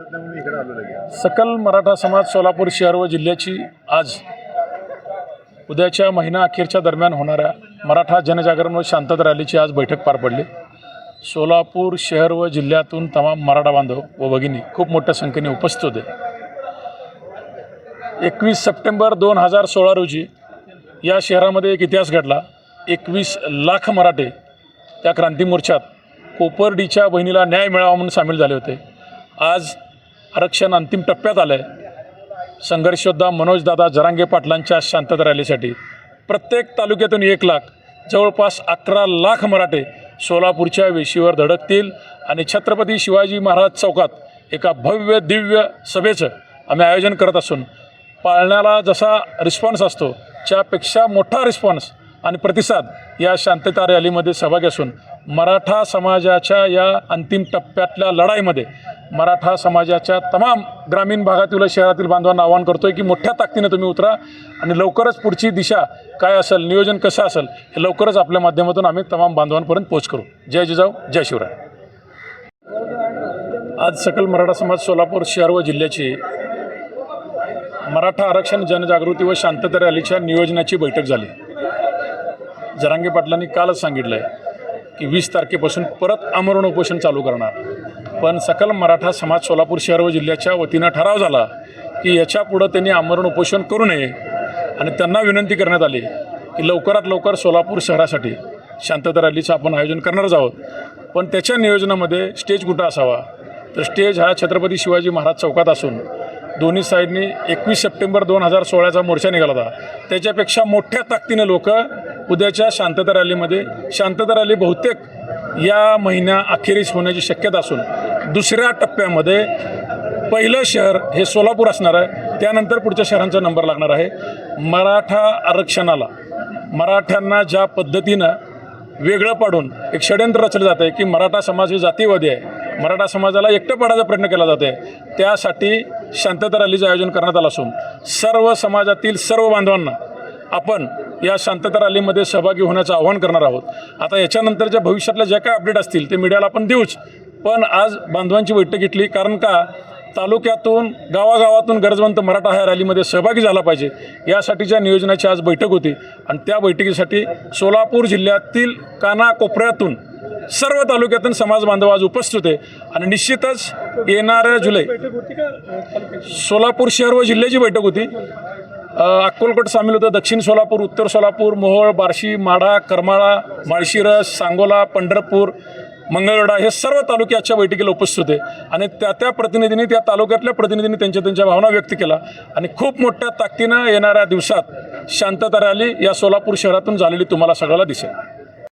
सकल मराठा समाज सोलापूर शहर व जिल्ह्याची आज उद्याच्या महिना अखेरच्या दरम्यान होणाऱ्या मराठा जनजागरण व शांतता रॅलीची आज बैठक पार पडली. सोलापूर शहर व जिल्ह्यातून तमाम मराठा बांधव व भगिनी खूप मोठ्या संख्येने उपस्थित होते. एकवीस सप्टेंबर दोन हजार सोळा रोजी या शहरामध्ये एक इतिहास घडला. एकवीस लाख मराठे त्या क्रांती मोर्चात कोपर्डीच्या बहिणीला न्याय मिळावा म्हणून सामील झाले होते. आज आरक्षण अंतिम टप्प्यात आलं आहे संघर्षयोद्धा मनोजदादा जरांगे पाटलांच्या शांतता रॅलीसाठी. प्रत्येक तालुक्यातून एक लाख जवळपास अकरा लाख मराठे सोलापूरच्या वेशीवर धडकतील आणि छत्रपती शिवाजी महाराज चौकात एका भव्य दिव्य सभेचं आम्ही आयोजन करत असून पाळण्याला जसा रिस्पॉन्स असतो त्यापेक्षा मोठा रिस्पॉन्स आणि प्रतिसाद या शांतता रॅलीमध्ये सहभागी असून मराठा समाजाच्या या अंतिम टप्प्यातल्या लढाईमध्ये मराठा समाजाच्या तमाम ग्रामीण भागातील शहरातील बांधवांना आवाहन करतो आहे की मोठ्या ताकदीने तुम्ही उतरा आणि लवकरच पुढची दिशा काय असेल नियोजन कसं असेल हे लवकरच आपल्या माध्यमातून आम्ही तमाम बांधवांपर्यंत पोच करू. जय जिजाऊ जय शिवराय. आज सकल मराठा समाज सोलापूर शहर व जिल्ह्याची मराठा आरक्षण जनजागृती व शांतता रॅलीच्या नियोजनाची बैठक झाली. जरांगे पाटलांनी कालच सांगितलं आहे की वीस तारखेपासून परत आमरण उपोषण चालू करणार. पण सकल मराठा समाज सोलापूर शहर व जिल्ह्याच्या वतीनं ठराव झाला की याच्या पुढं त्यांनी आमरण उपोषण करू नये आणि त्यांना विनंती करण्यात आली की लवकरात लवकर सोलापूर शहरासाठी शांतता रॅलीचं आपण आयोजन करणारच आहोत. पण त्याच्या नियोजनामध्ये स्टेज कुठं असावा? तर स्टेज हा छत्रपती शिवाजी महाराज चौकात असून दोन्ही साईडनी एकवीस सप्टेंबर दोन हजार सोळाचा मोर्चा निघाला होता. त्याच्यापेक्षा मोठ्या ताकदीने लोक उद्याच्या शांतता रॅलीमध्ये शांतता रॅली बहुतेक या महिन्या अखेरीस होण्याची शक्यता असून दुसऱ्या टप्प्यामध्ये पहिलं शहर हे सोलापूर असणार आहे त्यानंतर पुढच्या शहरांचा नंबर लागणार आहे. मराठा आरक्षणाला मराठ्यांना ज्या पद्धतीनं वेगळं पाडून एक षडयंत्र रचलं जातं आहे की मराठा समाज हे जातीवादी आहे मराठा समाजाला एकटं पाडायचा प्रयत्न केला जातो आहे त्यासाठी शांतता रॅलीचं आयोजन करण्यात आलं असून सर्व समाजातील सर्व बांधवांना आपण या शांतता रॅलीमध्ये सहभागी होण्याचं आवाहन करणार आहोत. आता याच्यानंतरच्या भविष्यातल्या ज्या काय अपडेट असतील ते मीडियाला आपण देऊच. पण आज बांधवांची बैठक घेतली कारण का? तालुक्यातून गावागावातून गरजवंत मराठा ह्या रॅलीमध्ये सहभागी झाला पाहिजे. यासाठीच्या नियोजनाची आज बैठक होती. आणि त्या बैठकीसाठी सोलापूर जिल्ह्यातील कानाकोपऱ्यातून सर्व तालुक्यातून समाज बांधव आज उपस्थित होते. आणि निश्चितच येणाऱ्या जुलै सोलापूर शहर व जिल्ह्याची बैठक होती. अक्कलकोट सामील होतं. दक्षिण सोलापूर उत्तर सोलापूर मोहोळ बार्शी माढा करमाळा माळशिरस सांगोला पंढरपूर मंगळवेढा हे सर्व तालुके आजच्या बैठकीला उपस्थित होते. आणि त्या त्या प्रतिनिधींनी त्या तालुक्यातल्या प्रतिनिधींनी त्यांच्या त्यांच्या भावना व्यक्त केला आणि खूप मोठ्या ताकदीनं येणाऱ्या दिवसात शांतता रॅली या सोलापूर शहरातून झालेली तुम्हाला सगळ्याला दिसेल.